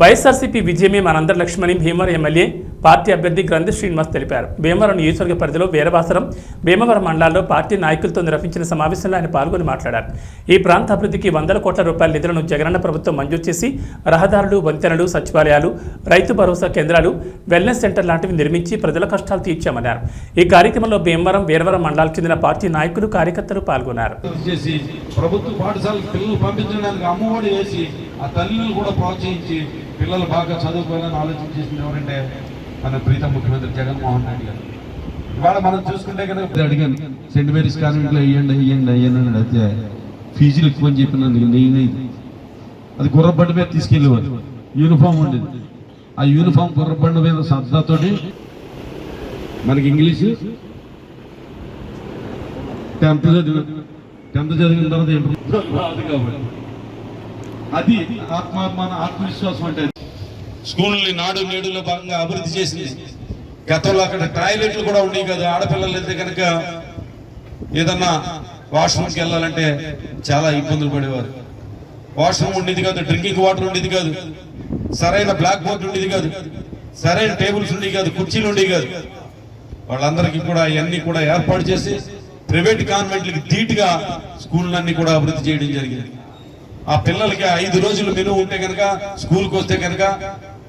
వైఎస్ఆర్సీపీ విజయమే మనందరి Lakshmani Bhimavaram MLA party అభ్యర్థి గ్రంథి శ్రీనివాస్ తెలిపారు. భీమవరం నియోజకవర్గ పరిధిలో వీరభాసరం భీమవరం మండలాల్లో పార్టీ నాయకులతో నిర్వహించిన సమావేశంలో ఆయన పాల్గొని మాట్లాడారు. ఈ ప్రాంత అభివృద్ధికి వందల కోట్ల రూపాయల నిధులను జగనన్న ప్రభుత్వం మంజూరు చేసి రహదారులు వంతెనలు సచివాలయాలు రైతు భరోసా కేంద్రాలు వెల్నెస్ సెంటర్ లాంటివి నిర్మించి ప్రజల కష్టాలు తీర్చామన్నారు. ఈ కార్యక్రమంలో భీమవరం వీరవరం మండలాలకు చెందిన పార్టీ నాయకులు కార్యకర్తలు పాల్గొన్నారు. ప్రభుత్వ పాఠశాలకు పిల్లలు పంపించడానికి అమ్మఒడి వేసి ఆ తల్లిని కూడా ప్రోత్సహించి పిల్లలు బాగా చదువుకోవాలని ఆలోచన చేసింది ఎవరంటే మన ప్రీతం ముఖ్యమంత్రి జగన్మోహన్ రెడ్డి గారు. ఇవాళ మనం చూసుకుంటే కనుక అడిగాను. సెంట్ మేరీస్ కాన్వెంట్లో వేయండి వేయండి వేయండి అని అయితే ఫీజులు ఎక్కువ అని చెప్పిన నేనే అది గుర్రబండి మీద తీసుకెళ్ళేవారు. యూనిఫామ్ ఉండేది. ఆ యూనిఫామ్ గుర్రబండి మీద సర్దాతోటి మనకి ఇంగ్లీషు టెన్త్ చదివి టెన్త్ చదివిన తర్వాత రాదు కాబట్టి. అది ఆత్మాత్మాన ఆత్మవిశ్వాసం అంటే స్కూల్ని నాడు నేడులో భాగంగా అభివృద్ధి చేసింది. గతంలో అక్కడ టాయిలెట్లు కూడా ఉండేవి కదా. ఆడపిల్లలు అయితే కనుక ఏదన్నా వాష్రూమ్కి వెళ్ళాలంటే చాలా ఇబ్బందులు పడేవారు. వాష్రూమ్ ఉండేది కాదు డ్రింకింగ్ వాటర్ ఉండేది కాదు సరైన బ్లాక్ బోర్డ్ ఉండేది కాదు సరైన టేబుల్స్ ఉండేవి కాదు కుర్చీలు ఉండేవి కాదు. వాళ్ళందరికీ కూడా ఇవన్నీ కూడా ఏర్పాటు చేసి ప్రైవేట్ కాన్వెంట్లకి ధీటుగా స్కూళ్ళన్నీ కూడా అభివృద్ధి చేయడం జరిగింది. ఆ పిల్లలకి ఐదు రోజులు మెను ఉంటే కనుక స్కూల్కి వస్తే కనుక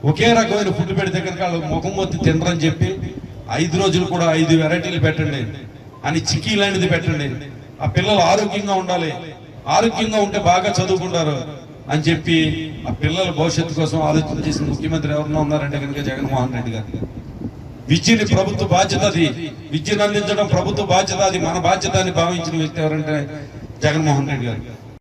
ఒకే రకమైన ఫుడ్ పెడితే కనుక వాళ్ళు ముఖం మొత్తి తినరని చెప్పి ఐదు రోజులు కూడా ఐదు వెరైటీలు పెట్టండి అని చిక్కీ లాంటిది పెట్టండి. ఆ పిల్లలు ఆరోగ్యంగా ఉండాలి. ఆరోగ్యంగా ఉంటే బాగా చదువుకుంటారు అని చెప్పి ఆ పిల్లల భవిష్యత్తు కోసం ఆలోచన చేసిన ముఖ్యమంత్రి ఎవరన్నా ఉన్నారంటే కనుక జగన్మోహన్ రెడ్డి గారు. విద్యని ప్రభుత్వ బాధ్యత అది. విద్యను అందించడం ప్రభుత్వ బాధ్యత అది మన బాధ్యత అని భావించిన వ్యక్తి ఎవరంటే జగన్మోహన్ రెడ్డి గారు.